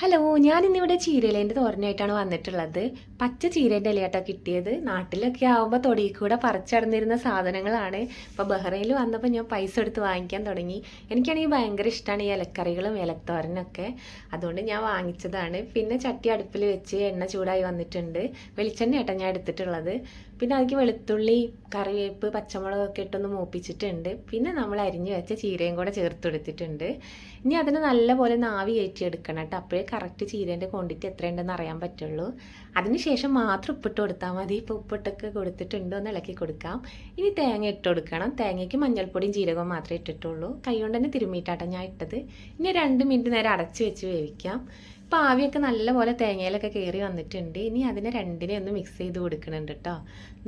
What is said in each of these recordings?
Hello ഞാനിന്നിവിടെ ചീരയിലേന്റെ തോരനായിട്ടാണ് വന്നിട്ടുള്ളത്. പച്ച ചീരേന്റെ ഇലയാട്ടോ കിട്ടിയത്. നാട്ടിലൊക്കെ ആകുമ്പോൾ തൊടിയിൽ കൂടെ പറിച്ചടന്നിരുന്ന സാധനങ്ങളാണ്. ഇപ്പോൾ ബഹ്റൈനിൽ വന്നപ്പോൾ ഞാൻ പൈസ എടുത്ത് വാങ്ങിക്കാൻ തുടങ്ങി. എനിക്കാണെങ്കിൽ ഭയങ്കര ഇഷ്ടമാണ് ഈ ഇലക്കറികളും ഇലത്തോരനൊക്കെ അതുകൊണ്ട് ഞാൻ വാങ്ങിച്ചതാണ്. പിന്നെ ചട്ടി അടുപ്പിൽ വെച്ച് എണ്ണ ചൂടായി വന്നിട്ടുണ്ട്. വെളിച്ചെണ്ണ ഏട്ടാ ഞാൻ എടുത്തിട്ടുള്ളത്. പിന്നെ അതിലേക്ക് വെളുത്തുള്ളി കറിവേപ്പ് പച്ചമുളകൊക്കെ ഇട്ടൊന്ന് മൂപ്പിച്ചിട്ടുണ്ട്. പിന്നെ നമ്മൾ അരിഞ്ഞു വെച്ച ചീരയും കൂടെ ചേർത്ത് കൊടുത്തിട്ടുണ്ട്. ഇനി അതിന് നല്ലപോലെ നാവി കയറ്റി എടുക്കണം കേട്ടോ. അപ്പോഴേ കറക്റ്റ് ചീരേന്റെ ക്വാണ്ടിറ്റി എത്രയുണ്ടെന്ന് അറിയാൻ പറ്റുള്ളൂ. അതിനുശേഷം മാത്രം ഉപ്പിട്ട് കൊടുത്താൽ മതി. ഇപ്പോൾ ഉപ്പിട്ടൊക്കെ കൊടുത്തിട്ടുണ്ടോ എന്ന് ഇളക്കി കൊടുക്കാം. ഇനി തേങ്ങ ഇട്ട് കൊടുക്കണം. തേങ്ങയ്ക്ക് മഞ്ഞൾപ്പൊടിയും ജീരകവും മാത്രമേ ഇട്ടിട്ടുള്ളൂ. കൈ കൊണ്ട് തന്നെ തിരുമ്മിയിട്ടാട്ടോ ഞാൻ ഇട്ടത്. ഇനി രണ്ട് മിനിറ്റ് നേരം അടച്ച് വെച്ച് വേവിക്കാം. ഇപ്പോൾ ആവിയൊക്കെ നല്ലപോലെ തേങ്ങയിലൊക്കെ കയറി വന്നിട്ടുണ്ട്. ഇനി അതിനെ രണ്ടിനെ ഒന്ന് മിക്സ് ചെയ്ത് കൊടുക്കുന്നുണ്ട് കേട്ടോ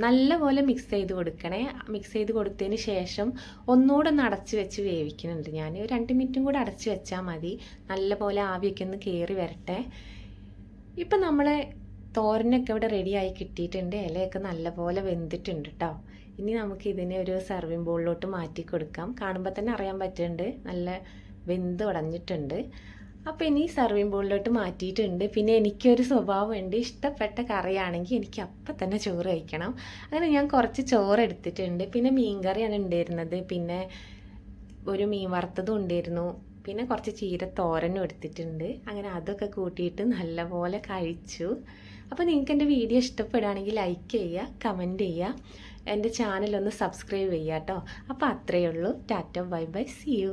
നല്ലപോലെ മിക്സ് ചെയ്ത് കൊടുക്കണേ. മിക്സ് ചെയ്ത് കൊടുത്തതിന് ശേഷം ഒന്നുകൂടെ ഒന്ന് അടച്ച് വെച്ച് വേവിക്കുന്നുണ്ട് ഞാൻ. ഒരു രണ്ട് മിനിറ്റും കൂടെ അടച്ച് വെച്ചാൽ മതി. നല്ലപോലെ ആവിയൊക്കെ ഒന്ന് കയറി വരട്ടെ. ഇപ്പം നമ്മളെ തോരനൊക്കെ ഇവിടെ റെഡിയായി കിട്ടിയിട്ടുണ്ട്. ഇലയൊക്കെ നല്ലപോലെ വെന്തിട്ടുണ്ട് കേട്ടോ ഇനി നമുക്ക് ഇതിനെ ഒരു സർവിങ് ബോളിലോട്ട് മാറ്റി കൊടുക്കാം. കാണുമ്പോൾ തന്നെ അറിയാൻ പറ്റുന്നുണ്ട്. നല്ല വെന്ത് ഉടഞ്ഞിട്ടുണ്ട്. അപ്പോൾ ഇനി സർവിങ് ബോളിലോട്ട് മാറ്റിയിട്ടുണ്ട്. പിന്നെ എനിക്കൊരു സ്വഭാവമുണ്ട്. ഇഷ്ടപ്പെട്ട കറിയാണെങ്കിൽ എനിക്ക് അപ്പം തന്നെ ചോറ് കഴിക്കണം. അങ്ങനെ ഞാൻ കുറച്ച് ചോറ് എടുത്തിട്ടുണ്ട്. പിന്നെ മീൻ കറിയാണ് ഉണ്ടായിരുന്നത്. പിന്നെ ഒരു മീൻ വറുത്തതും ഉണ്ടായിരുന്നു. പിന്നെ കുറച്ച് ചീര തോരനും എടുത്തിട്ടുണ്ട്. അങ്ങനെ അതൊക്കെ കൂട്ടിയിട്ട് നല്ലപോലെ കഴിച്ചു. അപ്പോൾ നിങ്ങൾക്ക് എന്റെ വീഡിയോ ഇഷ്ടപ്പെടുകയാണെങ്കിൽ ലൈക്ക് ചെയ്യുക കമന്റ് ചെയ്യുക. എന്റെ ചാനലൊന്ന് സബ്സ്ക്രൈബ് ചെയ്യുക കേട്ടോ. അപ്പോൾ അത്രയേ ഉള്ളൂ. Tata bye bye. See you